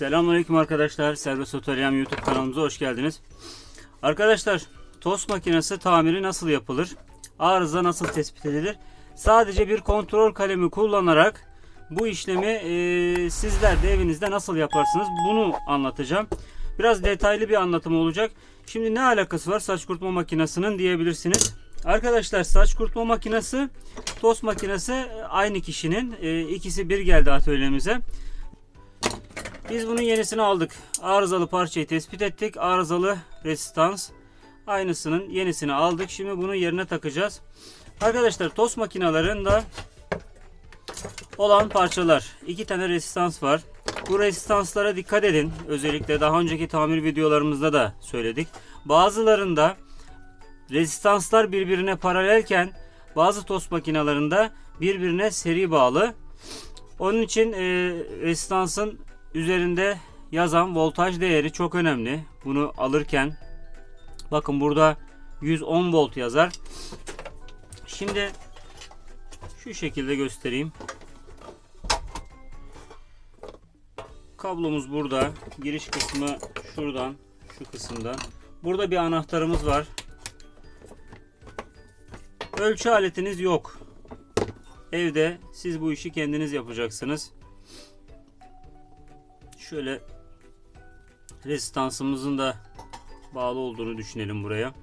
Selamünaleyküm arkadaşlar. Servis Otoryam YouTube kanalımıza hoş geldiniz. Arkadaşlar, tost makinesi tamiri nasıl yapılır? Arıza nasıl tespit edilir? Sadece bir kontrol kalemi kullanarak bu işlemi e, sizler de evinizde nasıl yaparsınız? Bunu anlatacağım. Biraz detaylı bir anlatım olacak. Şimdi ne alakası var saç kurutma makinesinin diyebilirsiniz. Arkadaşlar saç kurutma makinesi, tost makinesi aynı kişinin. E, ikisi bir geldi atölyemize. Biz bunun yenisini aldık. Arızalı parçayı tespit ettik. Arızalı resistans. Aynısının yenisini aldık. Şimdi bunu yerine takacağız. Arkadaşlar tost makinalarında olan parçalar. iki tane resistans var. Bu resistanslara dikkat edin. Özellikle daha önceki tamir videolarımızda da söyledik. Bazılarında rezistanslar birbirine paralelken bazı tost makinalarında birbirine seri bağlı. Onun için e, resistansın üzerinde yazan voltaj değeri çok önemli. Bunu alırken bakın burada 110 volt yazar. Şimdi şu şekilde göstereyim. Kablomuz burada. Giriş kısmı şuradan, şu kısımda. Burada bir anahtarımız var. Ölçü aletiniz yok. Evde siz bu işi kendiniz yapacaksınız. Şöyle rezistansımızın da bağlı olduğunu düşünelim buraya.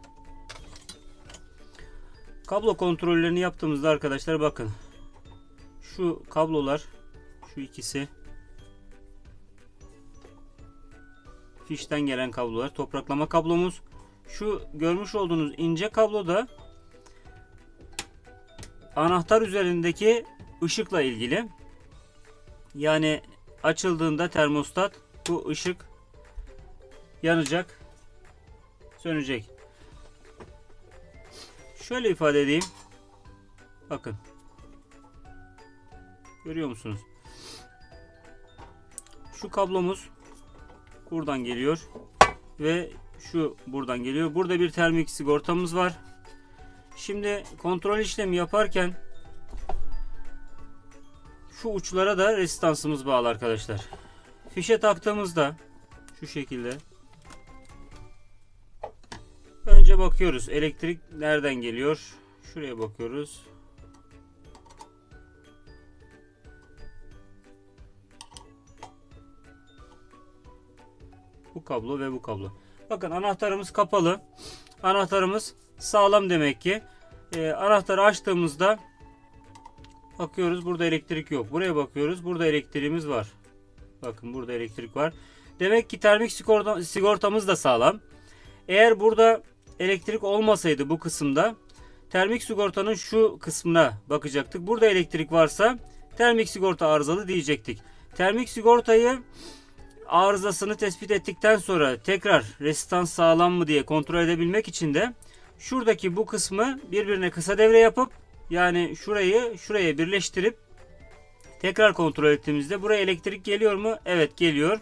Kablo kontrollerini yaptığımızda arkadaşlar bakın. Şu kablolar şu ikisi fişten gelen kablolar topraklama kablomuz. Şu görmüş olduğunuz ince kablo da anahtar üzerindeki ışıkla ilgili. Yani açıldığında termostat bu ışık yanacak, sönecek. Şöyle ifade edeyim. Bakın. Görüyor musunuz? Şu kablomuz buradan geliyor ve şu buradan geliyor. Burada bir termik sigortamız var. Şimdi kontrol işlemi yaparken şu uçlara da resistansımız bağlı arkadaşlar. Fişe taktığımızda şu şekilde önce bakıyoruz elektrik nereden geliyor. Şuraya bakıyoruz. Bu kablo ve bu kablo. Bakın anahtarımız kapalı. Anahtarımız sağlam demek ki. Ee, anahtarı açtığımızda Bakıyoruz burada elektrik yok. Buraya bakıyoruz. Burada elektriğimiz var. Bakın burada elektrik var. Demek ki termik sigorta, sigortamız da sağlam. Eğer burada elektrik olmasaydı bu kısımda termik sigortanın şu kısmına bakacaktık. Burada elektrik varsa termik sigorta arızalı diyecektik. Termik sigortayı arızasını tespit ettikten sonra tekrar resistans sağlam mı diye kontrol edebilmek için de şuradaki bu kısmı birbirine kısa devre yapıp yani şurayı şuraya birleştirip tekrar kontrol ettiğimizde buraya elektrik geliyor mu? Evet geliyor.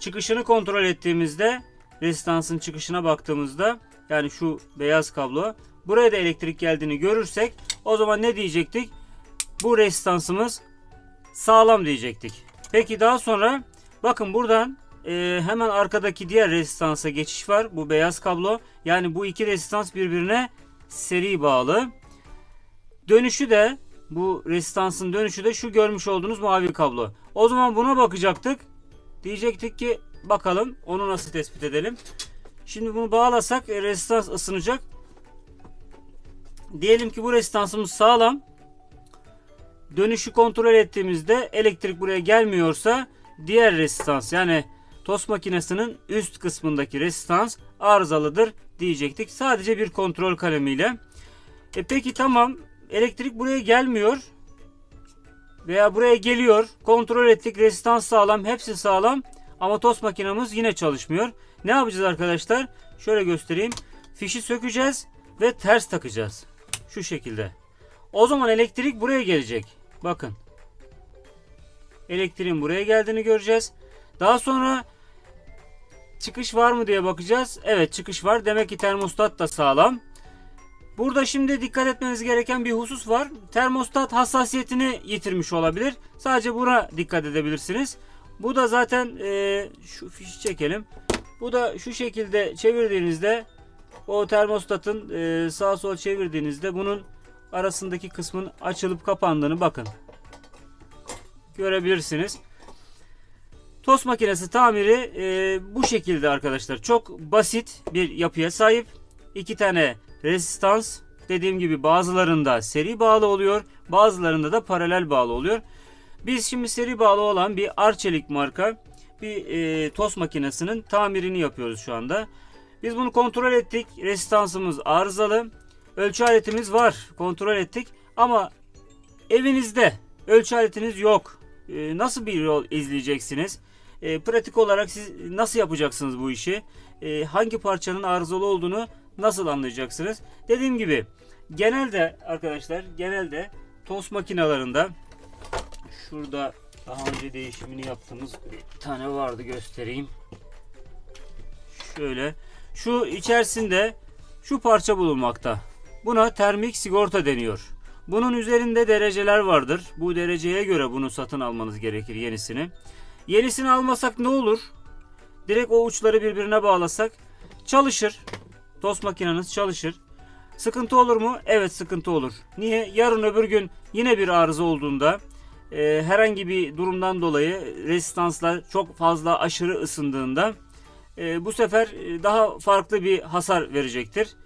Çıkışını kontrol ettiğimizde resistansın çıkışına baktığımızda yani şu beyaz kablo buraya da elektrik geldiğini görürsek o zaman ne diyecektik? Bu resistansımız sağlam diyecektik. Peki daha sonra bakın buradan e, hemen arkadaki diğer resistansa geçiş var. Bu beyaz kablo. Yani bu iki resistans birbirine seri bağlı. Dönüşü de bu resistansın dönüşü de şu görmüş olduğunuz mavi kablo. O zaman buna bakacaktık. Diyecektik ki bakalım onu nasıl tespit edelim. Şimdi bunu bağlasak e, resistans ısınacak. Diyelim ki bu resistansımız sağlam. Dönüşü kontrol ettiğimizde elektrik buraya gelmiyorsa diğer resistans yani tost makinesinin üst kısmındaki resistans arızalıdır diyecektik. Sadece bir kontrol kalemiyle. E peki tamam elektrik buraya gelmiyor veya buraya geliyor. Kontrol ettik. Resistans sağlam. Hepsi sağlam. Ama tost makinamız yine çalışmıyor. Ne yapacağız arkadaşlar? Şöyle göstereyim. Fişi sökeceğiz ve ters takacağız. Şu şekilde. O zaman elektrik buraya gelecek. Bakın. Elektriğin buraya geldiğini göreceğiz. Daha sonra çıkış var mı diye bakacağız. Evet çıkış var. Demek ki termostat da sağlam. Burada şimdi dikkat etmeniz gereken bir husus var. Termostat hassasiyetini yitirmiş olabilir. Sadece buna dikkat edebilirsiniz. Bu da zaten e, şu fişi çekelim. Bu da şu şekilde çevirdiğinizde o termostatın e, sağa sola çevirdiğinizde bunun arasındaki kısmın açılıp kapandığını bakın. Görebilirsiniz. Tost makinesi tamiri e, bu şekilde arkadaşlar. Çok basit bir yapıya sahip. İki tane resistans dediğim gibi bazılarında seri bağlı oluyor. Bazılarında da paralel bağlı oluyor. Biz şimdi seri bağlı olan bir Arçelik marka bir e, tost makinesinin tamirini yapıyoruz şu anda. Biz bunu kontrol ettik. Resistansımız arızalı. Ölçü aletimiz var. Kontrol ettik. Ama evinizde ölçü aletiniz yok. E, nasıl bir yol izleyeceksiniz? E, pratik olarak siz nasıl yapacaksınız bu işi? E, hangi parçanın arızalı olduğunu nasıl anlayacaksınız? Dediğim gibi genelde arkadaşlar genelde tost makinalarında şurada daha önce değişimini yaptığımız bir tane vardı göstereyim. Şöyle şu içerisinde şu parça bulunmakta. Buna termik sigorta deniyor. Bunun üzerinde dereceler vardır. Bu dereceye göre bunu satın almanız gerekir yenisini. Yenisini almasak ne olur? Direkt o uçları birbirine bağlasak çalışır. Tost makineniz çalışır. Sıkıntı olur mu? Evet sıkıntı olur. Niye? Yarın öbür gün yine bir arıza olduğunda e, herhangi bir durumdan dolayı resistanslar çok fazla aşırı ısındığında e, bu sefer e, daha farklı bir hasar verecektir.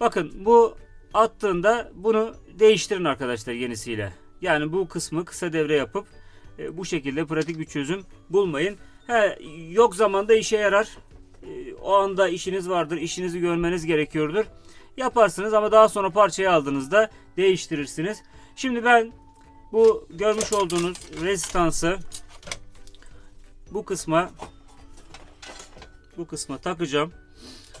Bakın bu attığında bunu değiştirin arkadaşlar yenisiyle. Yani bu kısmı kısa devre yapıp e, bu şekilde pratik bir çözüm bulmayın. He, yok zamanda işe yarar. E, o anda işiniz vardır, işinizi görmeniz gerekiyordur. Yaparsınız ama daha sonra parçayı aldığınızda değiştirirsiniz. Şimdi ben bu görmüş olduğunuz rezistansı bu kısma bu kısma takacağım.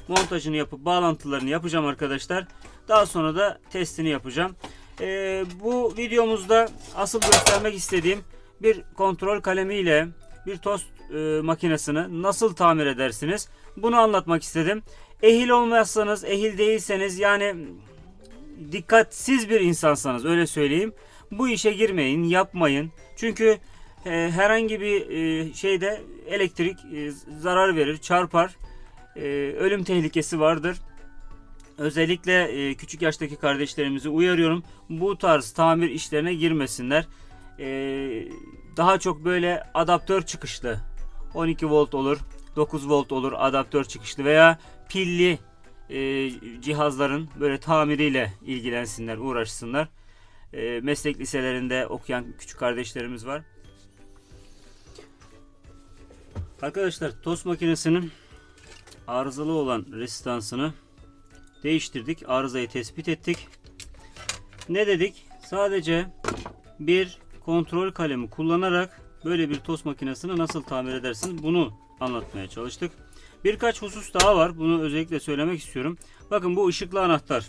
Montajını yapıp bağlantılarını yapacağım arkadaşlar. Daha sonra da testini yapacağım. Ee, bu videomuzda asıl göstermek istediğim bir kontrol kalemiyle bir tost e, makinesini nasıl tamir edersiniz? Bunu anlatmak istedim. Ehil olmazsanız, ehil değilseniz yani dikkatsiz bir insansanız öyle söyleyeyim. Bu işe girmeyin, yapmayın. Çünkü e, herhangi bir e, şeyde elektrik e, zarar verir, çarpar. E, ölüm tehlikesi vardır. Özellikle e, küçük yaştaki kardeşlerimizi uyarıyorum. Bu tarz tamir işlerine girmesinler. E, daha çok böyle adaptör çıkışlı 12 volt olur, 9 volt olur adaptör çıkışlı veya pilli e, cihazların böyle tamiriyle ilgilensinler, uğraşsınlar. E, meslek liselerinde okuyan küçük kardeşlerimiz var. Arkadaşlar tost makinesinin arızalı olan resistansını değiştirdik. Arızayı tespit ettik. Ne dedik? Sadece bir kontrol kalemi kullanarak böyle bir tost makinesini nasıl tamir edersiniz bunu anlatmaya çalıştık. Birkaç husus daha var. Bunu özellikle söylemek istiyorum. Bakın bu ışıklı anahtar.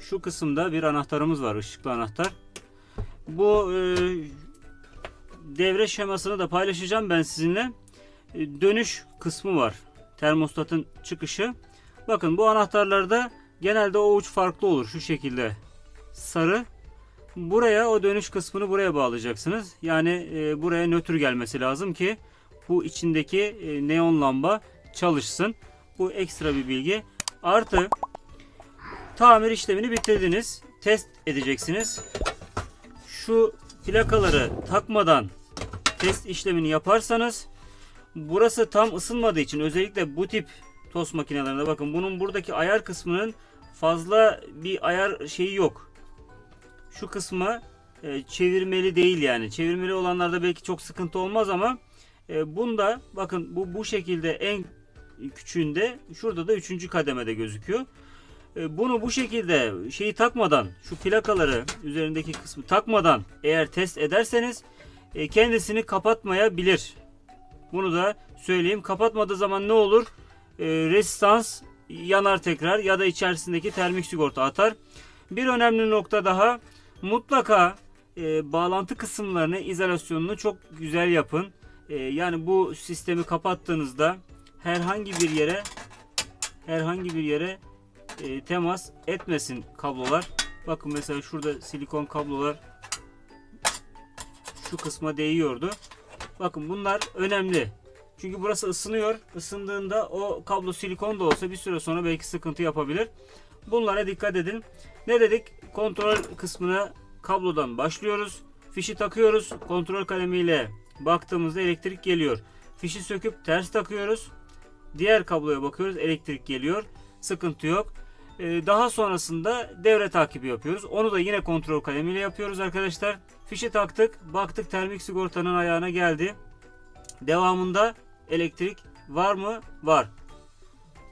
Şu kısımda bir anahtarımız var. ışıklı anahtar. Bu e, devre şemasını da paylaşacağım ben sizinle. E, dönüş kısmı var. Termostatın çıkışı. Bakın bu anahtarlarda genelde o uç farklı olur. Şu şekilde sarı. Buraya o dönüş kısmını buraya bağlayacaksınız. Yani e, buraya nötr gelmesi lazım ki bu içindeki e, neon lamba çalışsın. Bu ekstra bir bilgi. Artı tamir işlemini bitirdiniz. Test edeceksiniz. Şu plakaları takmadan test işlemini yaparsanız burası tam ısınmadığı için özellikle bu tip tost makinelerinde bakın bunun buradaki ayar kısmının fazla bir ayar şeyi yok. Şu kısmı e, çevirmeli değil yani. Çevirmeli olanlarda belki çok sıkıntı olmaz ama e, bunda bakın bu bu şekilde en küçüğünde şurada da üçüncü kademede gözüküyor. E, bunu bu şekilde şeyi takmadan şu plakaları üzerindeki kısmı takmadan eğer test ederseniz e, kendisini kapatmayabilir. Bunu da söyleyeyim. Kapatmadığı zaman ne olur? E, resistans yanar tekrar ya da içerisindeki termik sigorta atar. Bir önemli nokta daha mutlaka e, bağlantı kısımlarını izolasyonunu çok güzel yapın. E, yani bu sistemi kapattığınızda herhangi bir yere herhangi bir yere e, temas etmesin kablolar. Bakın mesela şurada silikon kablolar şu kısma değiyordu. Bakın bunlar önemli. Çünkü burası ısınıyor. Isındığında o kablo silikon da olsa bir süre sonra belki sıkıntı yapabilir. Bunlara dikkat edin. Ne dedik? Kontrol kısmına kablodan başlıyoruz. Fişi takıyoruz. Kontrol kalemiyle baktığımızda elektrik geliyor. Fişi söküp ters takıyoruz. Diğer kabloya bakıyoruz. Elektrik geliyor. Sıkıntı yok. Ee, Daha sonrasında devre takibi yapıyoruz. Onu da yine kontrol kalemiyle yapıyoruz arkadaşlar. Fişi taktık. Baktık termik sigortanın ayağına geldi. Devamında elektrik var mı? Var.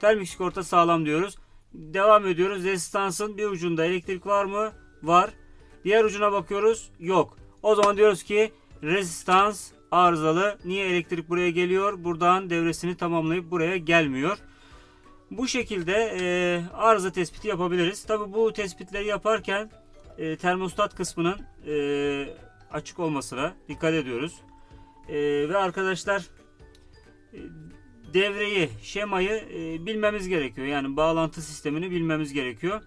Termik sigorta sağlam diyoruz. Devam ediyoruz. Rezistansın bir ucunda elektrik var mı? Var. Diğer ucuna bakıyoruz. Yok. O zaman diyoruz ki rezistans arızalı. Niye elektrik buraya geliyor? Buradan devresini tamamlayıp buraya gelmiyor. Bu şekilde e, arıza tespiti yapabiliriz. Tabi bu tespitleri yaparken e, termostat kısmının e, açık olmasına dikkat ediyoruz. E, ve arkadaşlar devreyi, şemayı e, bilmemiz gerekiyor. Yani bağlantı sistemini bilmemiz gerekiyor.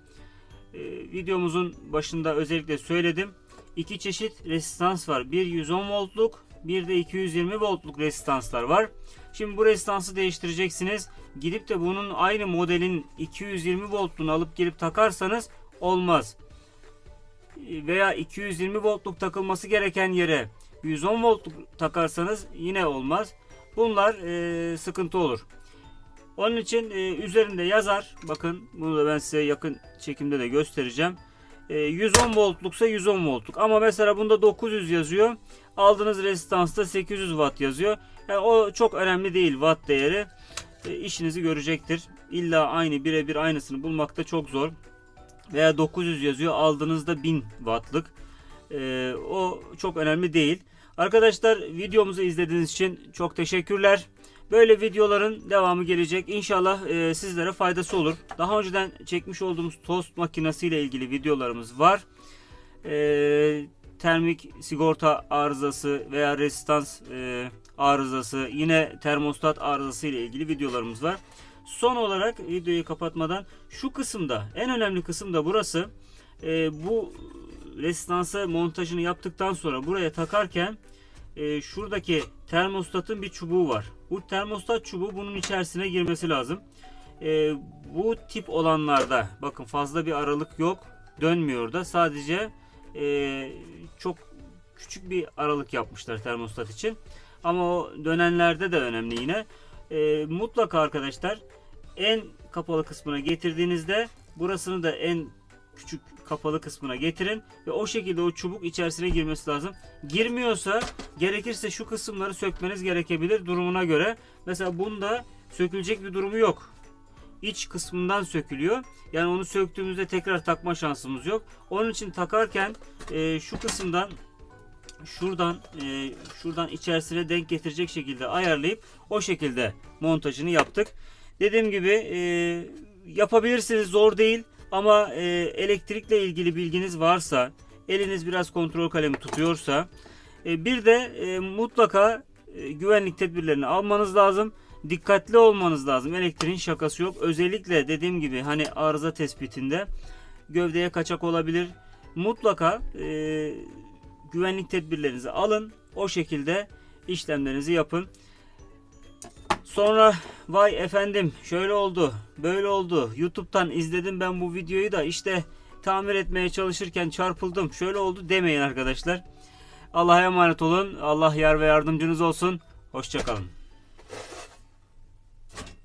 E, videomuzun başında özellikle söyledim. İki çeşit resistans var. Bir 110 voltluk, bir de 220 voltluk resistanslar var. Şimdi bu resistansı değiştireceksiniz. Gidip de bunun aynı modelin 220 voltluğunu alıp gelip takarsanız olmaz. E, Veya 220 voltluk takılması gereken yere 110 voltluk takarsanız yine olmaz. Bunlar e, sıkıntı olur. Onun için e, üzerinde yazar. Bakın bunu da ben size yakın çekimde de göstereceğim. E, 110 voltluksa 110 voltluk. Ama mesela bunda 900 yazıyor. Aldığınız rezistansta 800 watt yazıyor. Yani o çok önemli değil watt değeri. E, işinizi görecektir. İlla aynı birebir aynısını bulmakta çok zor. Veya 900 yazıyor aldığınızda 1000 wattlık. E, o çok önemli değil. Arkadaşlar videomuzu izlediğiniz için çok teşekkürler. Böyle videoların devamı gelecek. İnşallah e, sizlere faydası olur. Daha önceden çekmiş olduğumuz tost makinesi ile ilgili videolarımız var. E, termik sigorta arızası veya resistans e, arızası, yine termostat arızası ile ilgili videolarımız var. Son olarak videoyu kapatmadan şu kısımda en önemli kısım da burası. E, bu resistansa montajını yaptıktan sonra buraya takarken e, şuradaki termostatın bir çubuğu var. Bu termostat çubuğu bunun içerisine girmesi lazım. E, bu tip olanlarda bakın fazla bir aralık yok. Dönmüyor da sadece e, çok küçük bir aralık yapmışlar termostat için. Ama o dönenlerde de önemli yine. E, mutlaka arkadaşlar en kapalı kısmına getirdiğinizde burasını da en küçük kapalı kısmına getirin ve o şekilde o çubuk içerisine girmesi lazım. Girmiyorsa gerekirse şu kısımları sökmeniz gerekebilir durumuna göre. Mesela bunda sökülecek bir durumu yok. İç kısmından sökülüyor. Yani onu söktüğümüzde tekrar takma şansımız yok. Onun için takarken e, şu kısımdan şuradan e, şuradan içerisine denk getirecek şekilde ayarlayıp o şekilde montajını yaptık. Dediğim gibi e, yapabilirsiniz zor değil. Ama e, elektrikle ilgili bilginiz varsa, eliniz biraz kontrol kalemi tutuyorsa, e, bir de e, mutlaka e, güvenlik tedbirlerini almanız lazım. Dikkatli olmanız lazım. Elektriğin şakası yok. Özellikle dediğim gibi hani arıza tespitinde gövdeye kaçak olabilir. Mutlaka e, güvenlik tedbirlerinizi alın. O şekilde işlemlerinizi yapın. Sonra vay efendim şöyle oldu böyle oldu YouTube'dan izledim ben bu videoyu da işte tamir etmeye çalışırken çarpıldım şöyle oldu demeyin arkadaşlar. Allah'a emanet olun Allah yar ve yardımcınız olsun. Hoşçakalın.